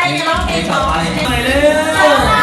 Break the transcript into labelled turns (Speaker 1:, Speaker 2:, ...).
Speaker 1: ใครจะร้องเพลงต่อ
Speaker 2: ไป
Speaker 1: เล
Speaker 2: ยเร็ว